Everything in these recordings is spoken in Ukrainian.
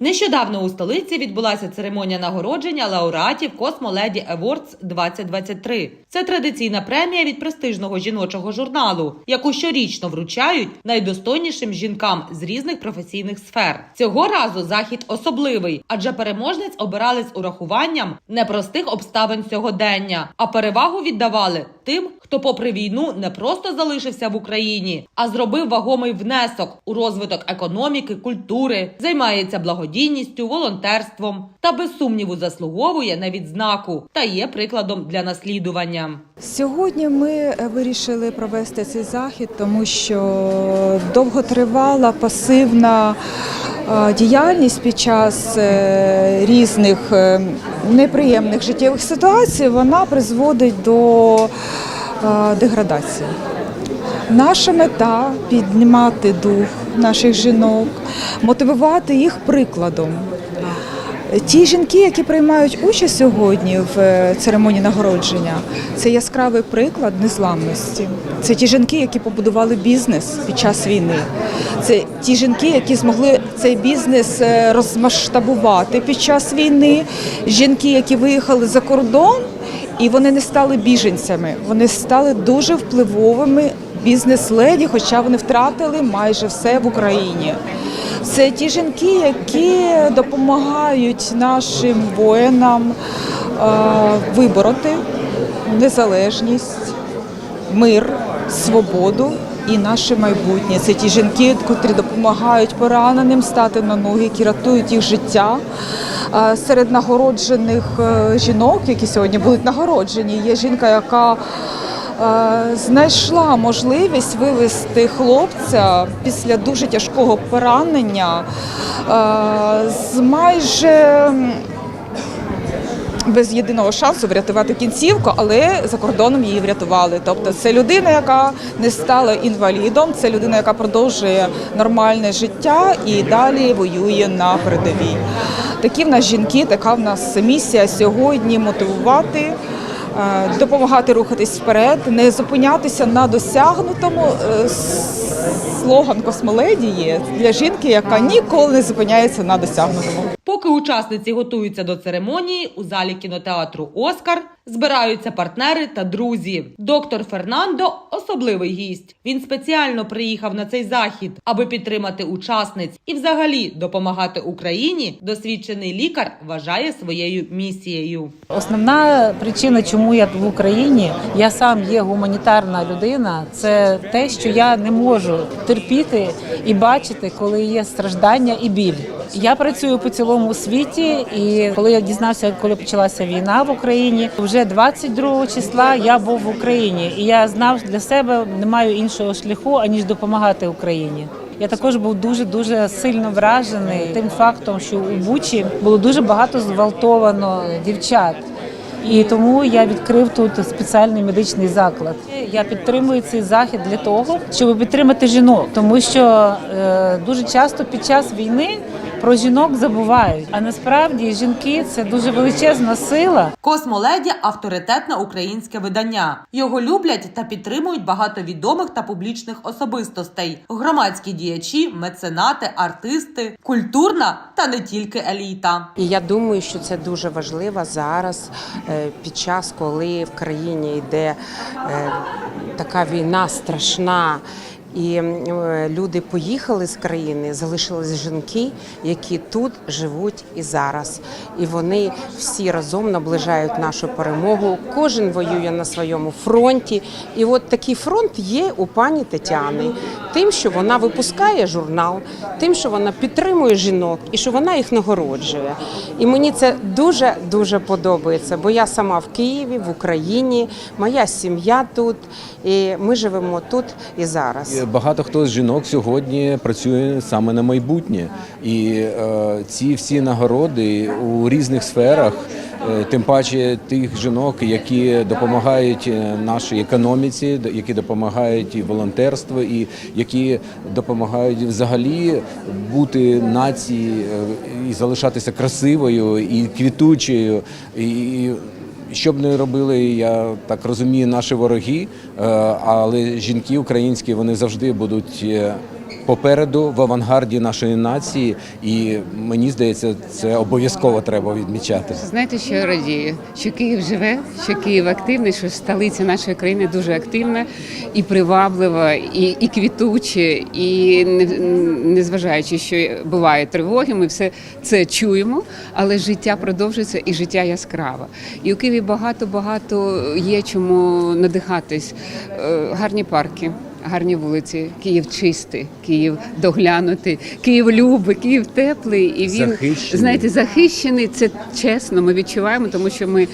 Нещодавно у столиці відбулася церемонія нагородження лауреатів Космоледі Awards 2023. Це традиційна премія від престижного жіночого журналу, яку щорічно вручають найдостойнішим жінкам з різних професійних сфер. Цього разу захід особливий, адже переможниць обирали з урахуванням непростих обставин сьогодення, а перевагу віддавали тим, хто, попри війну, не просто залишився в Україні, а зробив вагомий внесок у розвиток економіки, культури, займається благодійністю, волонтерством та без сумніву заслуговує на відзнаку та є прикладом для наслідування. Сьогодні ми е, вирішили провести цей захід, тому що довготривала пасивна е, діяльність під час е, різних неприємних життєвих ситуацій вона призводить до деградації. Наша мета піднімати дух наших жінок, мотивувати їх прикладом. Ті жінки, які приймають участь сьогодні в е, церемонії нагородження, це яскравий приклад незламності. Це ті жінки, які побудували бізнес під час війни. Це ті жінки, які змогли цей бізнес е, розмасштабувати під час війни. Жінки, які виїхали за кордон, і вони не стали біженцями. Вони стали дуже впливовими бізнес-леді, хоча вони втратили майже все в Україні. Це ті жінки, які допомагають нашим воїнам е, вибороти незалежність, мир, свободу і наше майбутнє. Це ті жінки, котрі допомагають пораненим стати на ноги, які рятують їх життя. Е, Серед нагороджених е, жінок, які сьогодні будуть нагороджені, є жінка, яка знайшла можливість вивести хлопця після дуже тяжкого поранення е, з майже без єдиного шансу врятувати кінцівку, але за кордоном її врятували. Тобто це людина, яка не стала інвалідом, це людина, яка продовжує нормальне життя і далі воює на передовій. Такі в нас жінки, така в нас місія сьогодні мотивувати. Е, Допомагати рухатись вперед, не зупинятися на досягнутому. Е, Слоган космоледії для жінки, яка ніколи не зупиняється на досягнутому. Поки учасниці готуються до церемонії, у залі кінотеатру Оскар збираються партнери та друзі. Доктор Фернандо особливий гість. Він спеціально приїхав на цей захід, аби підтримати учасниць і, взагалі, допомагати Україні. Досвідчений лікар вважає своєю місією. Основна причина, чому я в Україні, я сам є гуманітарна людина. Це те, що я не можу терпіти і бачити, коли є страждання і біль. Я працюю по цілому світі, і коли я дізнався, коли почалася війна в Україні, вже 22 числа я був в Україні, і я знав для себе не маю іншого шляху аніж допомагати Україні. Я також був дуже дуже сильно вражений тим фактом, що у Бучі було дуже багато зґвалтовано дівчат. І тому я відкрив тут спеціальний медичний заклад. Я підтримую цей захід для того, щоб підтримати жінок, тому що е, дуже часто під час війни про жінок забувають. А насправді жінки це дуже величезна сила. Космоледі авторитетне українське видання. Його люблять та підтримують багато відомих та публічних особистостей: громадські діячі, меценати, артисти, культурна та не тільки еліта. І я думаю, що це дуже важливо зараз, е, під час, коли в країні йде е, така війна страшна. І е, люди поїхали з країни, залишились жінки, які тут живуть і зараз. І вони всі разом наближають нашу перемогу. Кожен воює на своєму фронті. І от такий фронт є у пані Тетяни, тим, що вона випускає журнал, тим, що вона підтримує жінок і що вона їх нагороджує. І мені це дуже дуже подобається, бо я сама в Києві, в Україні, моя сім'я тут, і ми живемо тут і зараз. Багато хто з жінок сьогодні працює саме на майбутнє, і е, ці всі нагороди у різних сферах, е, тим паче тих жінок, які допомагають е, нашій економіці, які допомагають і волонтерству, і які допомагають взагалі бути нації і залишатися красивою і квітучою. І, що б не робили, я так розумію, наші вороги, е, але жінки українські вони завжди будуть е, попереду в авангарді нашої нації, і мені здається, це обов'язково треба відмічати. Знаєте, що я радію? Що Київ живе, що Київ активний, що столиця нашої країни дуже активна і приваблива, і, і квітуча, і не- незважаючи, що бувають тривоги, ми все це чуємо, але життя продовжується і життя яскраве. І у Києві багато багато є чому надихатись. Е, Гарні парки. Гарні вулиці, Київ чистий, Київ доглянутий, Київ любий, Київ теплий, і він Захищений. знаєте, захищений. Це чесно. Ми відчуваємо, тому що ми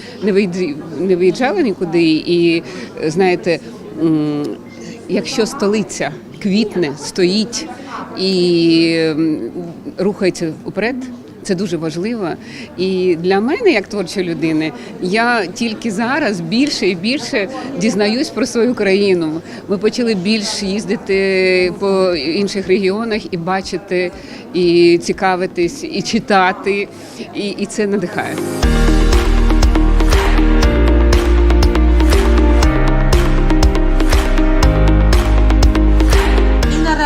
не виїжджали нікуди. І знаєте, якщо столиця квітне, стоїть і рухається вперед. Це дуже важливо. І для мене, як творчої людини, я тільки зараз більше і більше дізнаюсь про свою країну. Ми почали більш їздити по інших регіонах і бачити, і цікавитись, і читати, і, і це надихає.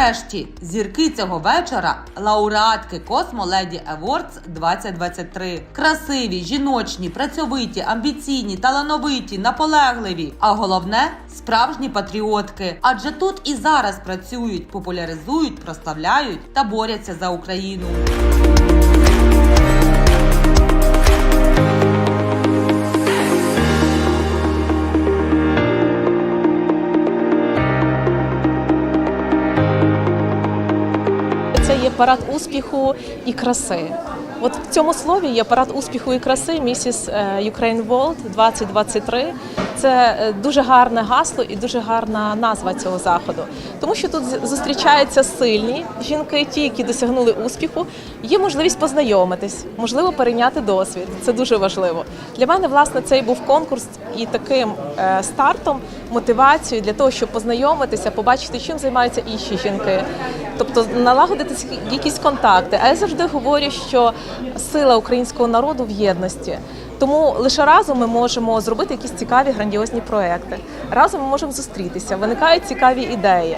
Нарешті зірки цього вечора лауреатки Космо Леді Awards 2023. Красиві, жіночні, працьовиті, амбіційні, талановиті, наполегливі. А головне справжні патріотки. Адже тут і зараз працюють, популяризують, прославляють та борються за Україну. Парад успіху і краси. От в цьому слові є парад успіху і краси місіс е, Ukraine World 2023. Це е, дуже гарне гасло і дуже гарна назва цього заходу, тому що тут зустрічаються сильні жінки, ті, які досягнули успіху. Є можливість познайомитись, можливо, перейняти досвід. Це дуже важливо. Для мене власне цей був конкурс і таким е, стартом, мотивацією для того, щоб познайомитися, побачити, чим займаються інші жінки, тобто налагодити якісь контакти. А я завжди говорю, що сила українського народу в єдності. Тому лише разом ми можемо зробити якісь цікаві грандіозні проекти. Разом ми можемо зустрітися, виникають цікаві ідеї.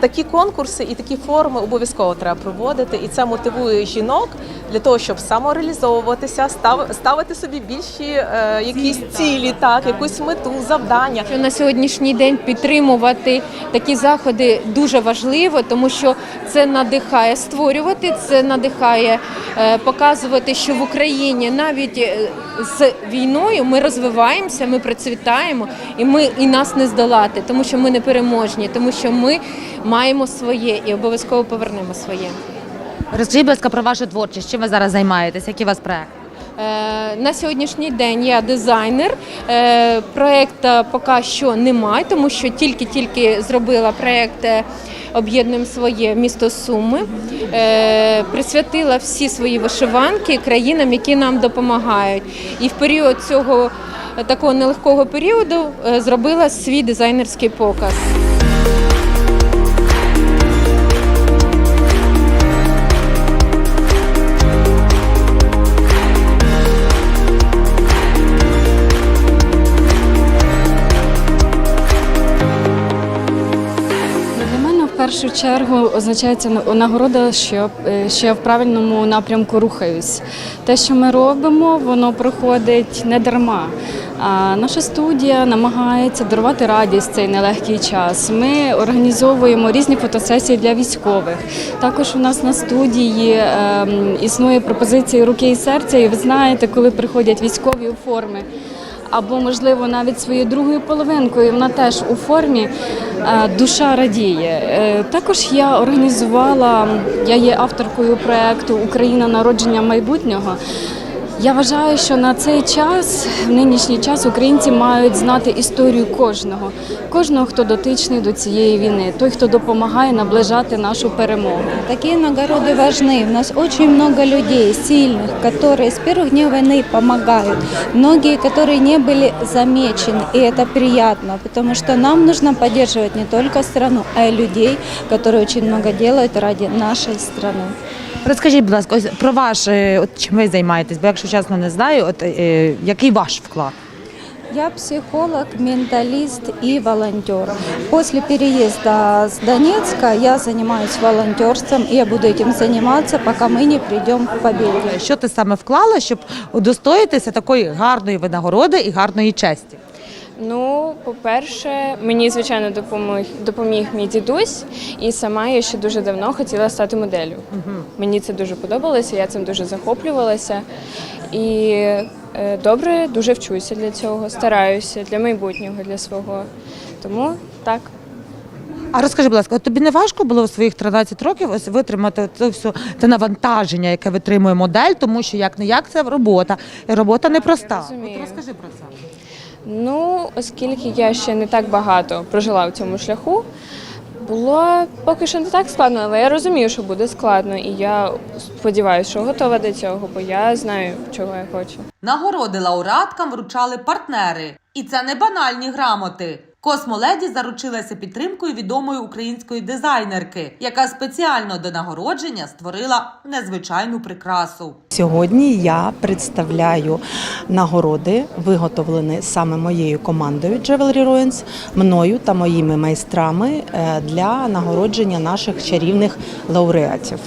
Такі конкурси і такі форуми обов'язково треба проводити, і це мотивує жінок для того, щоб самореалізовуватися, ставити собі більші е, якісь цілі, так якусь мету, завдання. Що на сьогоднішній день підтримувати такі заходи дуже важливо, тому що це надихає створювати, це надихає е, показувати, що в Україні навіть е, з війною ми розвиваємося, ми процвітаємо, і ми і нас не здолати, тому що ми не переможні, тому що ми маємо своє і обов'язково повернемо своє. Розкажіть, будь ласка, про вашу творчість. Чим ви зараз займаєтесь? Які у вас проекти? Е, На сьогоднішній день я дизайнер. Е, Проєкту поки що немає, тому що тільки-тільки зробила проєкт е, Об'єднуємо своє місто Суми. Е, Присвятила всі свої вишиванки країнам, які нам допомагають. І в період цього такого нелегкого періоду е, зробила свій дизайнерський показ. Першу чергу означається нагорода, що, е, що я в правильному напрямку рухаюсь. Те, що ми робимо, воно проходить не дарма. А наша студія намагається дарувати радість цей нелегкий час. Ми організовуємо різні фотосесії для військових. Також у нас на студії ем, існує пропозиція руки і серця. І ви знаєте, коли приходять військові у форми або, можливо, навіть своєю другою половинкою, вона теж у формі, е, душа радіє. Е, Також я організувала, я є авторкою проєкту Україна народження майбутнього. Я вважаю, що на цей час, в нинішній час, українці мають знати історію кожного, кожного, хто дотичний до цієї війни, той, хто допомагає наближати нашу перемогу. Такие нагороды важны. У нас очень много людей сильных, которые с первых дней войны помогают. Многие, которые не были замечены, и это приятно, потому что нам нужно поддерживать не только страну, а и людей, которые очень много делают ради нашей страны. Розкажіть, будь ласка, ось про ваш, е, от чим ви займаєтесь, бо якщо чесно не знаю, от е, який ваш вклад? Я психолог, менталист и волонтер. После переезда с Донецка я занимаюсь волонтерством, и я буду этим заниматься, пока мы не придем к победе. Що ти саме вклала, щоб удостоїтися такої гарної винагороди і гарної честі? Ну, по-перше, мені звичайно допоміг допоміг мій дідусь, і сама я ще дуже давно хотіла стати моделлю. Мені це дуже подобалося, я цим дуже захоплювалася. І е, добре дуже вчуся для цього, стараюся для майбутнього, для свого. Тому так. А розкажи, будь ласка, тобі не важко було у своїх 13 років ось витримати це все те навантаження, яке витримує модель, тому що як не як це робота, і робота непроста. розумію. Розкажи про це. Ну, оскільки я ще не так багато прожила в цьому шляху, було поки що не так складно, але я розумію, що буде складно, і я сподіваюся, що готова до цього, бо я знаю, чого я хочу. Нагороди лауреаткам вручали партнери. І це не банальні грамоти. Космоледі заручилася підтримкою відомої української дизайнерки, яка спеціально до нагородження створила незвичайну прикрасу. Сьогодні я представляю нагороди, виготовлені саме моєю командою Jewelry Ruins, мною та моїми майстрами е, для нагородження наших чарівних лауреатів.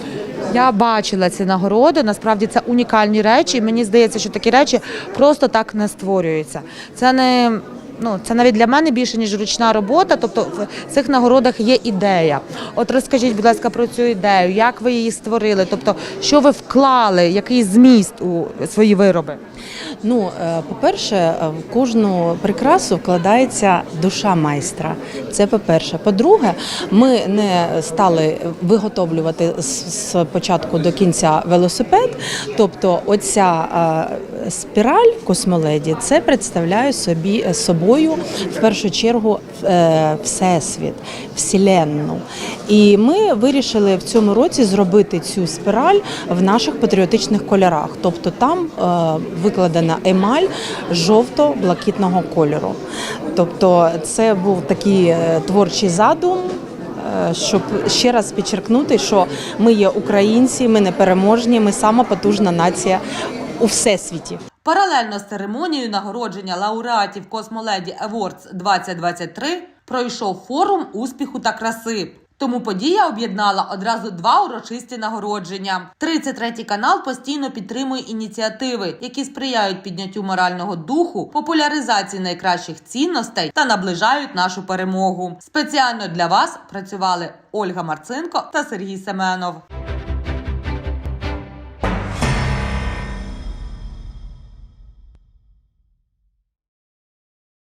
Я бачила ці нагороди. Насправді це унікальні речі. І мені здається, що такі речі просто так не створюються. Це не ну це навіть для мене більше ніж ручна робота. Тобто в цих нагородах є ідея. От розкажіть, будь ласка, про цю ідею, як ви її створили? Тобто, що ви вклали, який зміст у свої вироби? Ну, е, по-перше, е, в кожну прикрасу вкладається душа майстра. Це по-перше. По-друге, ми не стали виготовлювати з початку до кінця велосипед. Тобто, оця е, спіраль космоледі це представляє собі собою в першу чергу всесвіт, вселенну. І ми вирішили в цьому році зробити цю спіраль в наших патріотичних кольорах. Тобто там е, викладена емаль жовто-блакитного кольору. Тобто, це був такий е, творчий задум. е, Щоб ще раз підчеркнути, що ми є українці, ми непереможні, ми сама потужна нація у всесвіті. Паралельно з церемонією нагородження лауреатів Космоледі Awards 2023 пройшов форум успіху та краси. Тому подія об'єднала одразу два урочисті нагородження. 33-й канал постійно підтримує ініціативи, які сприяють підняттю морального духу, популяризації найкращих цінностей та наближають нашу перемогу. Спеціально для вас працювали Ольга Марцинко та Сергій Семенов.